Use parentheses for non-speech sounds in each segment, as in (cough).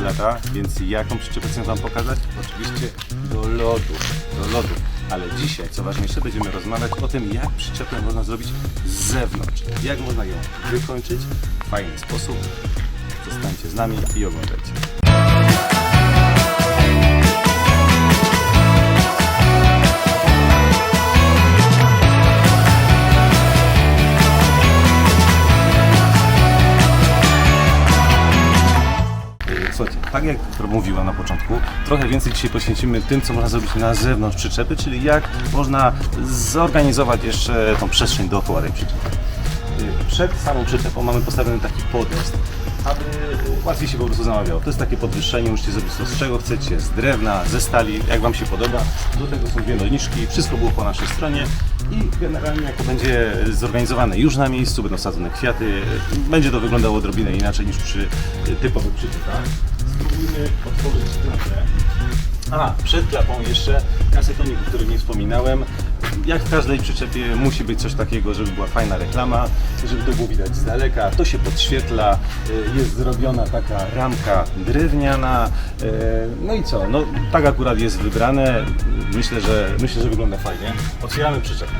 lata, więc jaką przyczepę chcę Wam pokazać? Oczywiście do lodu, do lodu. Ale dzisiaj, co ważniejsze, będziemy rozmawiać o tym, jak przyczepę można zrobić z zewnątrz. Jak można ją wykończyć w fajny sposób. Zostańcie z nami i oglądajcie. Słuchajcie, tak jak mówiłem na początku, trochę więcej dzisiaj poświęcimy tym, co można zrobić na zewnątrz przyczepy, czyli jak można zorganizować jeszcze tą przestrzeń dookoła tej przyczepy. Przed samą przyczepą mamy postawiony taki podest, aby łatwiej się po prostu zamawiało. To jest takie podwyższenie, możecie zrobić to z czego chcecie, z drewna, ze stali, jak Wam się podoba. Do tego są dwie nożniczki, wszystko było po naszej stronie i generalnie jak to będzie zorganizowane już na miejscu, będą sadzone kwiaty, będzie to wyglądało odrobinę inaczej niż przy typowych przyczepach. Spróbujmy otworzyć klapę. A, przed klapą jeszcze kasetonik, o którym nie wspominałem. Jak w każdej przyczepie musi być coś takiego, żeby była fajna reklama, żeby to było widać z daleka. To się podświetla, y, jest zrobiona taka ramka drewniana. y, No i co? No tak akurat jest wybrane. Myślę, że myślę, że wygląda fajnie. Otwieramy przyczepę.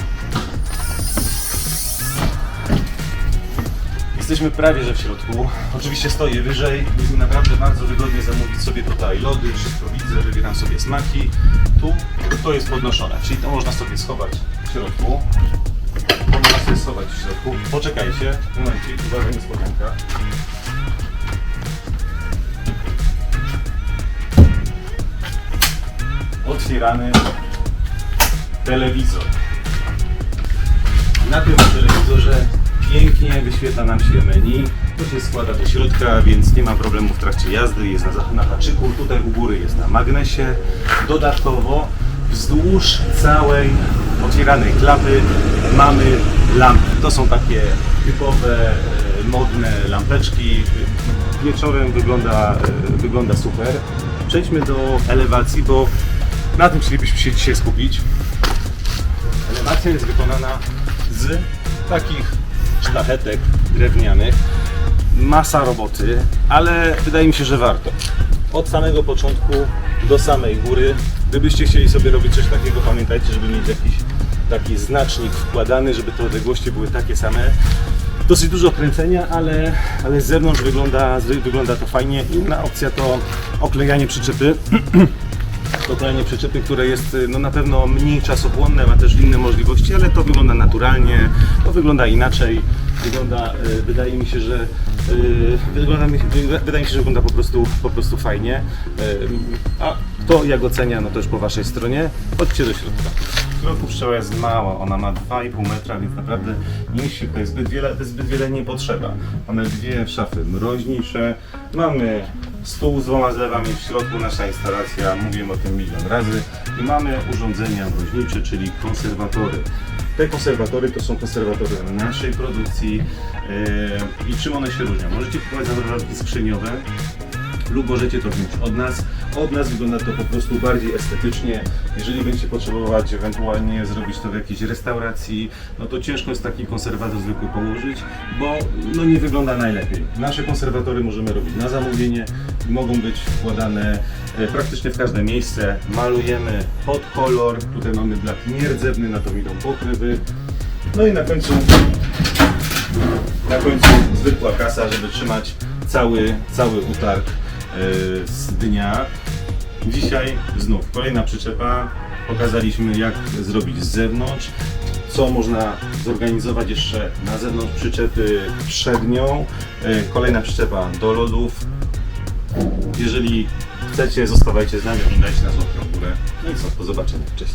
Jesteśmy prawie że w środku. Oczywiście stoję wyżej. Jest mi naprawdę bardzo wygodnie zamówić sobie tutaj lody, wszystko widzę, wybieram sobie smaki. Tu to jest podnoszone, czyli to można sobie schować w środku. Można sobie schować w środku. Poczekajcie, momencik, uwaga, niespodzianka. Otwieramy telewizor. Na tym telewizorze pięknie wyświetla nam się menu. To się składa do środka, więc nie ma problemu w trakcie jazdy. Jest na, na haczyku, tutaj u góry jest na magnesie. Dodatkowo wzdłuż całej otwieranej klapy mamy lampy. To są takie typowe, e, modne lampeczki. Wieczorem wygląda, e, wygląda super. Przejdźmy do elewacji, bo na tym chcielibyśmy się dzisiaj skupić. Elewacja jest wykonana z takich sztachetek drewnianych. Masa roboty, ale wydaje mi się, że warto. Od samego początku do samej góry. Gdybyście chcieli sobie robić coś takiego, pamiętajcie, żeby mieć jakiś taki znacznik wkładany, żeby te odległości były takie same. Dosyć dużo kręcenia, ale, ale z zewnątrz wygląda, wygląda to fajnie. Inna opcja to oklejanie przyczepy (clears throat) doklejanie przyczepy, które jest y, no, na pewno mniej czasochłonne, ma też inne możliwości, ale to wygląda naturalnie, to wygląda inaczej, wygląda, y, wydaje mi się, że y, wygląda wydaje mi się, że wygląda po prostu, po prostu fajnie. A to jak ocenia, no to już po waszej stronie. Chodźcie do środka. W środku pszczoła jest mała, ona ma 2,5 metra, więc naprawdę jest tutaj zbyt wiele, zbyt wiele nie potrzeba. Mamy dwie szafy mroźnicze, mamy stół z dwoma zlewami w środku, nasza instalacja, mówiłem o tym milion razy i mamy urządzenia mroźnicze, czyli konserwatory. Te konserwatory to są konserwatory naszej produkcji yy, i czym one się różnią? Możecie kupować zamrażarki skrzyniowe, lub możecie to wziąć od nas. Od nas wygląda to po prostu bardziej estetycznie. Jeżeli będziecie potrzebować ewentualnie zrobić to w jakiejś restauracji, no to ciężko jest taki konserwator zwykły położyć, bo no nie wygląda najlepiej. Nasze konserwatory możemy robić na zamówienie mogą być wkładane e, praktycznie w każde miejsce. Malujemy pod kolor, tutaj mamy blat nierdzewny, na to idą pokrywy. No i na końcu na końcu zwykła kasa, żeby trzymać cały, cały utarg z dnia. Dzisiaj znów kolejna przyczepa. Pokazaliśmy jak zrobić z zewnątrz, co można zorganizować jeszcze na zewnątrz przyczepy przed nią. E, Kolejna przyczepa do lodów. Jeżeli chcecie, zostawajcie z nami, oglądajcie nas w górę. No i co, do zobaczenia. Cześć.